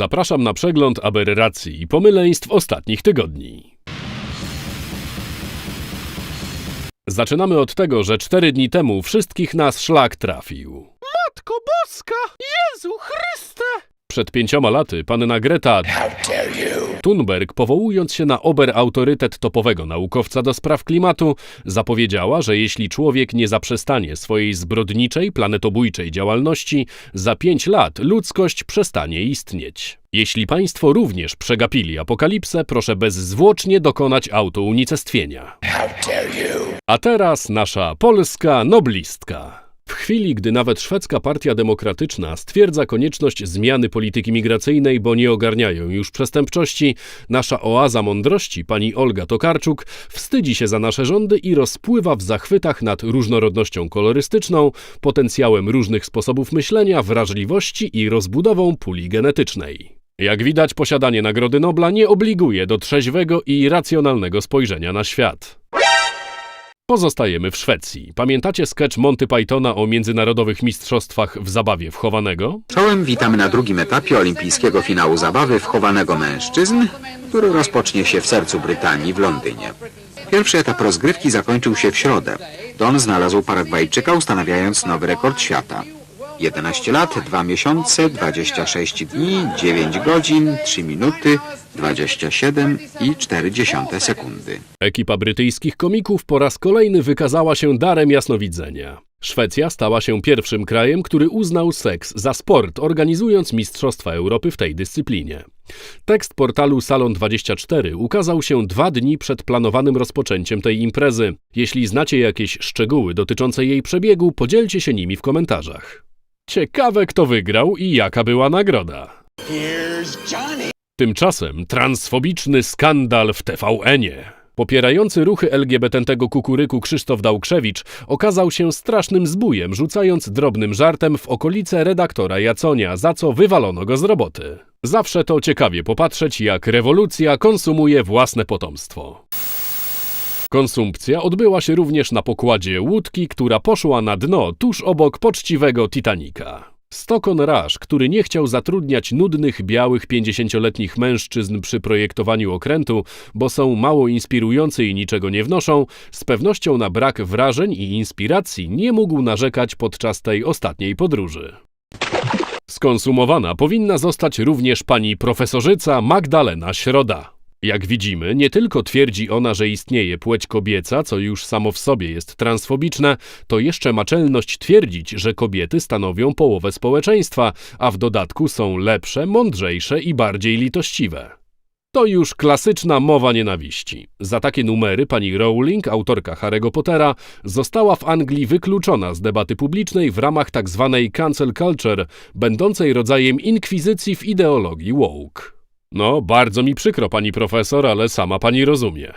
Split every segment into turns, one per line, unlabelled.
Zapraszam na przegląd aberracji i pomyleństw ostatnich tygodni. Zaczynamy od tego, że cztery dni temu wszystkich nas szlak trafił.
Matko Boska! Jezu Chryste!
Przed pięcioma laty panna Greta Thunberg, powołując się na oberautorytet topowego naukowca do spraw klimatu, zapowiedziała, że jeśli człowiek nie zaprzestanie swojej zbrodniczej, planetobójczej działalności, za pięć lat ludzkość przestanie istnieć. Jeśli państwo również przegapili apokalipsę, proszę bezzwłocznie dokonać autounicestwienia. A teraz nasza polska noblistka. W chwili, gdy nawet szwedzka partia demokratyczna stwierdza konieczność zmiany polityki migracyjnej, bo nie ogarniają już przestępczości, nasza oaza mądrości, pani Olga Tokarczuk, wstydzi się za nasze rządy i rozpływa w zachwytach nad różnorodnością kolorystyczną, potencjałem różnych sposobów myślenia, wrażliwości i rozbudową puli genetycznej. Jak widać, posiadanie Nagrody Nobla nie obliguje do trzeźwego i racjonalnego spojrzenia na świat. Pozostajemy w Szwecji. Pamiętacie sketch Monty Pythona o międzynarodowych mistrzostwach w zabawie wchowanego?
Czołem witamy na drugim etapie olimpijskiego finału zabawy wchowanego mężczyzn, który rozpocznie się w sercu Brytanii w Londynie. Pierwszy etap rozgrywki zakończył się w środę. Don znalazł Paragwajczyka ustanawiając nowy rekord świata. 11 lat, 2 miesiące, 26 dni, 9 godzin, 3 minuty, 27 i 4 dziesiąte sekundy.
Ekipa brytyjskich komików po raz kolejny wykazała się darem jasnowidzenia. Szwecja stała się pierwszym krajem, który uznał seks za sport, organizując Mistrzostwa Europy w tej dyscyplinie. Tekst portalu Salon24 ukazał się dwa dni przed planowanym rozpoczęciem tej imprezy. Jeśli znacie jakieś szczegóły dotyczące jej przebiegu, podzielcie się nimi w komentarzach. Ciekawe, kto wygrał i jaka była nagroda. Tymczasem transfobiczny skandal w TVN-ie. Popierający ruchy LGBT kukuryku Krzysztof Dałkrzewicz okazał się strasznym zbójem, rzucając drobnym żartem w okolice redaktora Jaconia, za co wywalono go z roboty. Zawsze to ciekawie popatrzeć, jak rewolucja konsumuje własne potomstwo. Konsumpcja odbyła się również na pokładzie łódki, która poszła na dno tuż obok poczciwego Titanica. Stokon Rush, który nie chciał zatrudniać nudnych, białych, 50-letnich mężczyzn przy projektowaniu okrętu, bo są mało inspirujący i niczego nie wnoszą, z pewnością na brak wrażeń i inspiracji nie mógł narzekać podczas tej ostatniej podróży. Skonsumowana powinna zostać również pani profesorzyca Magdalena Środa. Jak widzimy, nie tylko twierdzi ona, że istnieje płeć kobieca, co już samo w sobie jest transfobiczne, to jeszcze ma czelność twierdzić, że kobiety stanowią połowę społeczeństwa, a w dodatku są lepsze, mądrzejsze i bardziej litościwe. To już klasyczna mowa nienawiści. Za takie numery pani Rowling, autorka Harry'ego Pottera, została w Anglii wykluczona z debaty publicznej w ramach tzw. cancel culture, będącej rodzajem inkwizycji w ideologii woke. No, bardzo mi przykro, pani profesor, ale sama pani rozumie.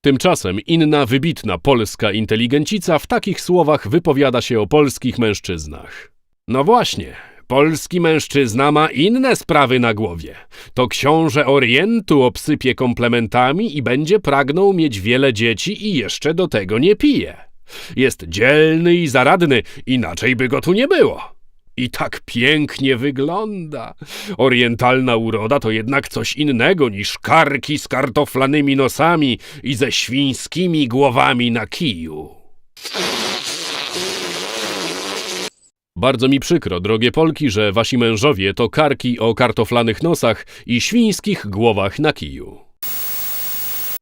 Tymczasem inna wybitna polska inteligencica w takich słowach wypowiada się o polskich mężczyznach. No właśnie, polski mężczyzna ma inne sprawy na głowie. To książę Orientu obsypie komplementami i będzie pragnął mieć wiele dzieci i jeszcze do tego nie pije. Jest dzielny i zaradny, inaczej by go tu nie było. I tak pięknie wygląda. Orientalna uroda to jednak coś innego niż karki z kartoflanymi nosami i ze świńskimi głowami na kiju. Bardzo mi przykro, drogie Polki, że wasi mężowie to karki o kartoflanych nosach i świńskich głowach na kiju.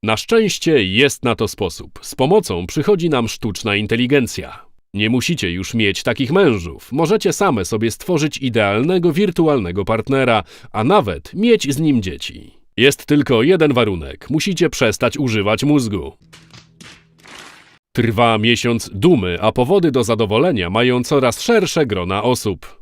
Na szczęście jest na to sposób. Z pomocą przychodzi nam sztuczna inteligencja. Nie musicie już mieć takich mężów. Możecie same sobie stworzyć idealnego wirtualnego partnera, a nawet mieć z nim dzieci. Jest tylko jeden warunek: musicie przestać używać mózgu. Trwa miesiąc dumy, a powody do zadowolenia mają coraz szersze grona osób.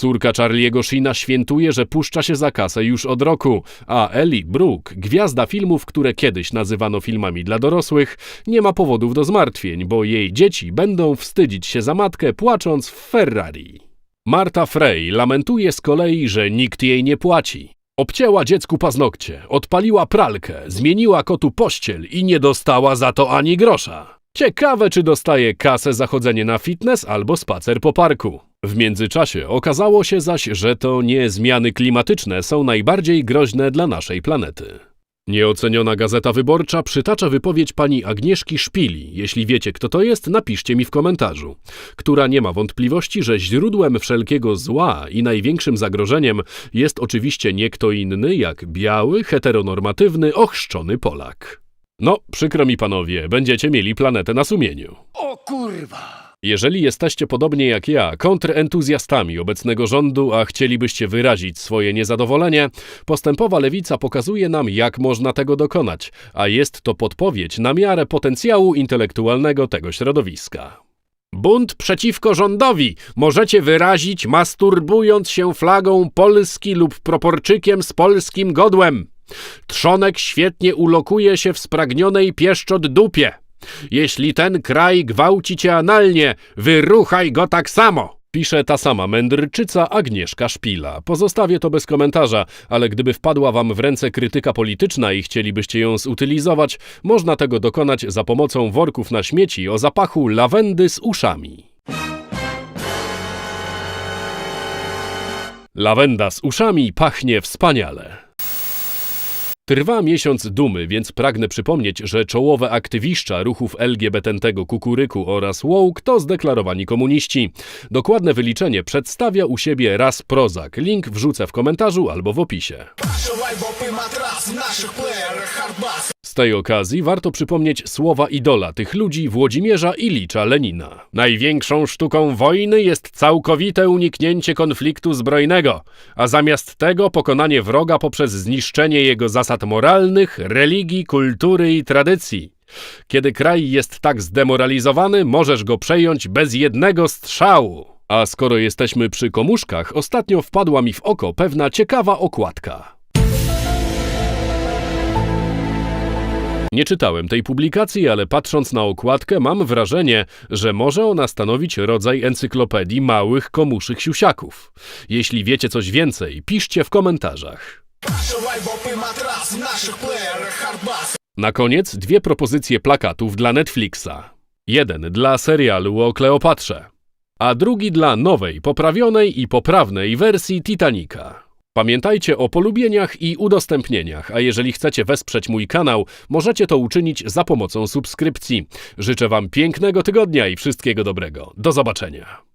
Córka Charlie'ego Sheena świętuje, że puszcza się za kasę już od roku, a Ellie Brooke, gwiazda filmów, które kiedyś nazywano filmami dla dorosłych, nie ma powodów do zmartwień, bo jej dzieci będą wstydzić się za matkę płacząc w Ferrari. Marta Frey lamentuje z kolei, że nikt jej nie płaci. Obcięła dziecku paznokcie, odpaliła pralkę, zmieniła kotu pościel i nie dostała za to ani grosza. Ciekawe, czy dostaje kasę za chodzenie na fitness albo spacer po parku. W międzyczasie okazało się zaś, że to nie zmiany klimatyczne są najbardziej groźne dla naszej planety. Nieoceniona Gazeta Wyborcza przytacza wypowiedź pani Agnieszki Szpili. Jeśli wiecie, kto to jest, napiszcie mi w komentarzu. Która nie ma wątpliwości, że źródłem wszelkiego zła i największym zagrożeniem jest oczywiście nie kto inny jak biały, heteronormatywny, ochrzczony Polak. No, przykro mi panowie, będziecie mieli planetę na sumieniu.
O kurwa!
Jeżeli jesteście podobnie jak ja kontrentuzjastami obecnego rządu, a chcielibyście wyrazić swoje niezadowolenie, postępowa lewica pokazuje nam, jak można tego dokonać, a jest to podpowiedź na miarę potencjału intelektualnego tego środowiska. Bunt przeciwko rządowi możecie wyrazić masturbując się flagą Polski lub proporczykiem z polskim godłem. Trzonek świetnie ulokuje się w spragnionej pieszczot dupie. Jeśli ten kraj gwałci cię analnie, wyruchaj go tak samo. Pisze ta sama mędrczyca Agnieszka Szpila. Pozostawię to bez komentarza, ale gdyby wpadła wam w ręce krytyka polityczna i chcielibyście ją zutylizować, można tego dokonać za pomocą worków na śmieci o zapachu lawendy z uszami. Lawenda z uszami pachnie wspaniale. Trwa miesiąc dumy, więc pragnę przypomnieć, że czołowe aktywiszcza ruchów LGBT Kukuryku oraz Wołk to zdeklarowani komuniści. Dokładne wyliczenie przedstawia u siebie raz Prozak. Link wrzucę w komentarzu albo w opisie.
Naszych.
Z tej okazji warto przypomnieć słowa idola tych ludzi Włodzimierza Ilicza Lenina. Największą sztuką wojny jest całkowite uniknięcie konfliktu zbrojnego, a zamiast tego pokonanie wroga poprzez zniszczenie jego zasad moralnych, religii, kultury i tradycji. Kiedy kraj jest tak zdemoralizowany, możesz go przejąć bez jednego strzału. A skoro jesteśmy przy komuszkach, ostatnio wpadła mi w oko pewna ciekawa okładka. Nie czytałem tej publikacji, ale patrząc na okładkę mam wrażenie, że może ona stanowić rodzaj encyklopedii małych komuszych siusiaków. Jeśli wiecie coś więcej, piszcie w komentarzach. Na koniec dwie propozycje plakatów dla Netflixa. Jeden dla serialu o Kleopatrze, a drugi dla nowej, poprawionej i poprawnej wersji Titanica. Pamiętajcie o polubieniach i udostępnieniach, a jeżeli chcecie wesprzeć mój kanał, możecie to uczynić za pomocą subskrypcji. Życzę Wam pięknego tygodnia i wszystkiego dobrego. Do zobaczenia.